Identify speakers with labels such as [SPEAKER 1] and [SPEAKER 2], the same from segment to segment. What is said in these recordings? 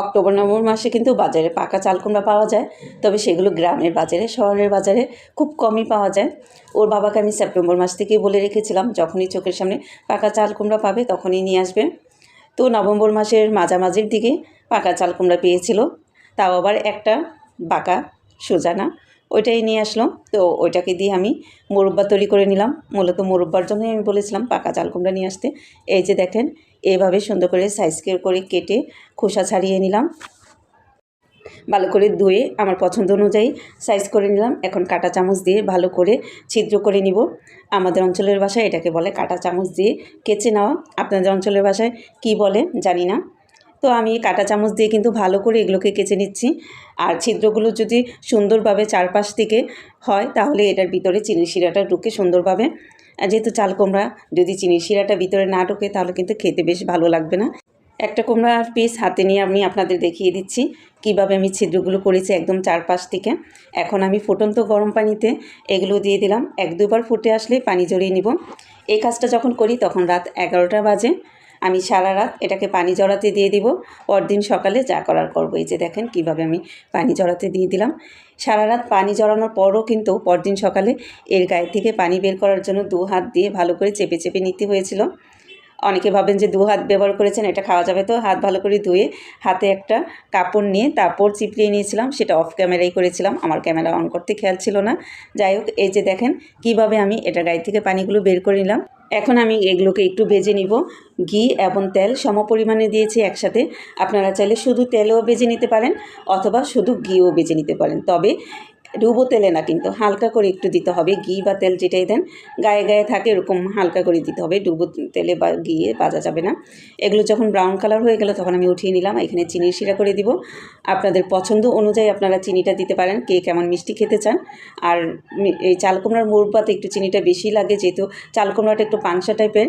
[SPEAKER 1] October, November মাসে কিন্তু বাজারে পাকা চাল কুমড়া পাওয়া যায়। তবে সেগুলো গ্রামের বাজারে, শহরের বাজারে খুব কমই পাওয়া যায়। ওর বাবাকে আমি সেপ্টেম্বর মাস থেকেই বলে রেখেছিলাম, যখনই চোখের সামনে পাকা চাল কুমড়া পাবে তখনই নিয়ে আসবে। তো নভেম্বর মাসের মাঝামাঝির দিকে পাকা চাল কুমড়া পেয়েছিল। তাও আবার একটা বাঁকা সোজানা, ওইটাই নিয়ে আসলো। তো ওইটাকে দিয়ে আমি মুরব্বা তৈরি করে নিলাম। মূলত মুরব্বার জন্যই আমি বলেছিলাম পাকা চাল কুমড়া নিয়ে আসতে। এই যে দেখেন এইভাবে সুন্দর করে সাইজ করে কেটে খোসা ছাড়িয়ে নিলাম। ভালো করে ধুয়ে আমার পছন্দ অনুযায়ী সাইজ করে নিলাম। এখন কাঁটা চামচ দিয়ে ভালো করে ছিদ্র করে নিব। আমাদের অঞ্চলের ভাষায় এটাকে বলে কাঁটা চামচ দিয়ে কেচে নেওয়া। আপনাদের অঞ্চলের ভাষায় কি বলে জানি না। তো আমি কাঁটা চামচ দিয়ে কিন্তু ভালো করে এগুলোকে কেচে নিচ্ছি। আর ছিদ্রগুলো যদি সুন্দরভাবে চারপাশ থেকে হয় তাহলে এটার ভিতরে চিনি শিরাটা ঢুকে সুন্দরভাবে আর যেহেতু চাল কুমড়া, যদি চিনি শিরাটা ভিতরে না ঢোকে তাহলে কিন্তু খেতে বেশ ভালো লাগবে না। একটা কুমড়ার পিস হাতে নিয়ে আমি আপনাদের দেখিয়ে দিচ্ছি, কীভাবে আমি ছিদ্রগুলো করেছি একদম চারপাশ থেকে। এখন আমি ফুটন্ত গরম পানিতে এগুলো দিয়ে দিলাম। এক দুবার ফুটে আসলে পানি জড়িয়ে নিব। এই কাজটা যখন করি তখন রাত এগারোটা বাজে। আমি সারা রাত এটাকে পানি জড়াতে দিয়ে দিব। পরদিন সকালে যা করার করব। এই যে দেখেন কীভাবে আমি পানি জড়াতে দিয়ে দিলাম। সারা রাত পানি জড়ানোর পরও কিন্তু পরদিন সকালে এর গায়ে থেকে পানি বের করার জন্য দু হাত দিয়ে ভালো করে চেপে চেপে নিতে হয়েছিল। অনেকে ভাবেন যে দু হাত ব্যবহার করেছেন, এটা খাওয়া যাবে। তো হাত ভালো করে ধুয়ে হাতে একটা কাপড় নিয়ে তারপর চিপড়িয়ে নিয়েছিলাম, সেটা অফ ক্যামেরাই করেছিলাম। আমার ক্যামেরা অন করতে খেয়াল ছিল না। যাই হোক, এই যে দেখেন কীভাবে আমি এটা গায়ে থেকে পানিগুলো বের করে নিলাম। এখন আমি এগুলোকে একটু ভেজে নিব। ঘি এবং তেল সম পরিমাণে দিয়েছি একসাথে। আপনারা চাইলে শুধু তেলও ভেজে নিতে পারেন অথবা শুধু ঘিও ভেজে নিতে পারেন। তবে ডুবো তেলে না, কিন্তু হালকা করে একটু দিতে হবে। ঘি বা তেল যেটাই দেন, গায়ে গায়ে থাকে এরকম হালকা করে দিতে হবে। ডুবো তেলে বা ঘিয়ে ভাজা যাবে না। এগুলো যখন ব্রাউন কালার হয়ে গেল, তখন আমি উঠিয়ে নিলাম। এখানে চিনির শিরা করে দিব। আপনাদের পছন্দ অনুযায়ী আপনারা চিনিটা দিতে পারেন, কে কেমন মিষ্টি খেতে চান। আর এই চাল কুমড়ার মুরব্বাতে একটু চিনিটা বেশি লাগে, যেহেতু চাল কুমড়াটা একটু পানসা টাইপের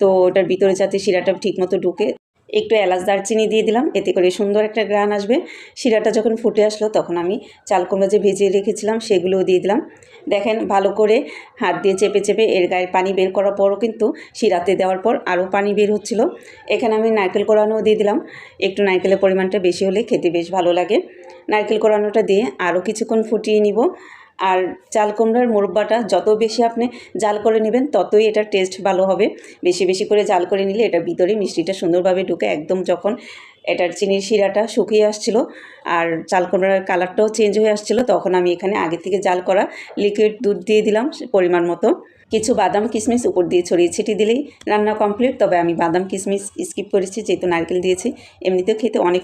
[SPEAKER 1] তো ওটার ভিতরে যাতে শিরাটা ঠিকমতো ঢুকে একটু এলাচ দারচিনি দিয়ে দিলাম, এতে করে সুন্দর একটা গ্রান আসবে। শিরাটা যখন ফুটে আসলো, তখন আমি চাল কুমড়া যে ভেজিয়ে রেখেছিলাম, সেগুলোও দিয়ে দিলাম। দেখেন, ভালো করে হাত দিয়ে চেপে চেপে এর গায়ের পানি বের করার পরও কিন্তু শিরাতে দেওয়ার পর আরও পানি বের হচ্ছিল। এখানে আমি নারকেল কোরানোও দিয়ে দিলাম। একটু নারকেলের পরিমাণটা বেশি হলে খেতে বেশ ভালো লাগে। নারকেল কোরানোটা দিয়ে আরও কিছুক্ষণ ফুটিয়ে নিব। আর চাল কুমড়ার মুরব্বাটা যত বেশি আপনি জাল করে নেবেন, ততই এটার টেস্ট ভালো হবে। বেশি বেশি করে জাল করে নিলে এটা ভিতরে মিষ্টিটা সুন্দরভাবে ঢুকে একদম যখন এটার চিনির শিরাটা শুকিয়ে আসছিল আর চাল কুমড়ার কালারটাও চেঞ্জ হয়ে আসছিল, তখন আমি এখানে আগে থেকে জাল করা লিকুইড দুধ দিয়ে দিলাম পরিমাণ মতো। কিছু বাদাম কিশমিশ উপর দিয়ে ছড়িয়ে ছিটিয়ে দিলেই রান্না কমপ্লিট তবে আমি বাদাম কিশমিশ স্কিপ করেছি, যেহেতু নারকেল দিয়েছি, এমনিতেও খেতে অনেক